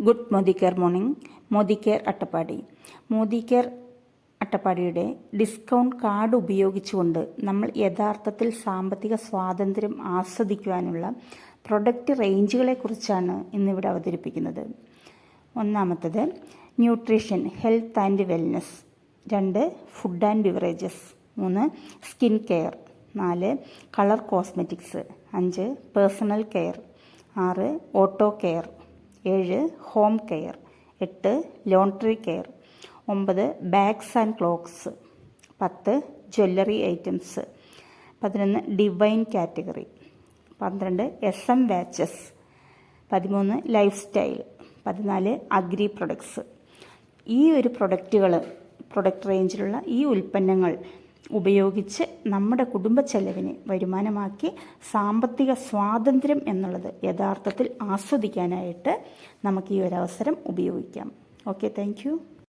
Good Modi care morning. Modi care Attappadi. Modi care അട്ടപ്പാടിയുടെ discount card ഉപയോഗിച്ചുകൊണ്ട് നമ്മൾ യഥാർത്ഥത്തിൽ സാമ്പത്തിക സ്വാതന്ത്ര്യം ആസ്വദിക്കുവാനുള്ള പ്രൊഡക്റ്റ് റേഞ്ചുകളെക്കുറിച്ചാണ് ഇന്നിവിടെ അവതരിപ്പിക്കുന്നത്. ഒന്നാമത്തത് ന്യൂട്രീഷൻ ഹെൽത്ത് ആൻഡ് വെൽനസ്. രണ്ട് ഫുഡ് ആൻഡ് ബിവറേജസ്. മൂന്ന് സ്കിൻ കെയർ. നാല് കളർ കോസ്മെറ്റിക്സ്. അഞ്ച് പേഴ്സണൽ കെയർ. ആറ് ഓട്ടോ കെയർ. ഏഴ് ഹോം കെയർ എട്ട് ലോണ്ട്രി കെയർ ഒമ്പത് ബാഗ്സ് ആൻഡ് ക്ലോക്സ് പത്ത് ജ്വല്ലറി ഐറ്റംസ് പതിനൊന്ന് ഡിവൈൻ കാറ്റഗറി പന്ത്രണ്ട് എസ് എം വാച്ചസ് പതിമൂന്ന് ലൈഫ് സ്റ്റൈൽ പതിനാല് അഗ്രി പ്രൊഡക്ട്സ്. ഈ ഒരു പ്രൊഡക്റ്റുകൾ പ്രൊഡക്റ്റ് റേഞ്ചിലുള്ള ഈ ഉൽപ്പന്നങ്ങൾ ഉപയോഗിച്ച് നമ്മുടെ കുടുംബ ചെലവിനെ വരുമാനമാക്കി സാമ്പത്തിക സ്വാതന്ത്ര്യം എന്നുള്ളത് യഥാർത്ഥത്തിൽ ആസ്വദിക്കാനായിട്ട് നമുക്ക് ഈ ഒരു അവസരം ഉപയോഗിക്കാം ഓക്കെ താങ്ക്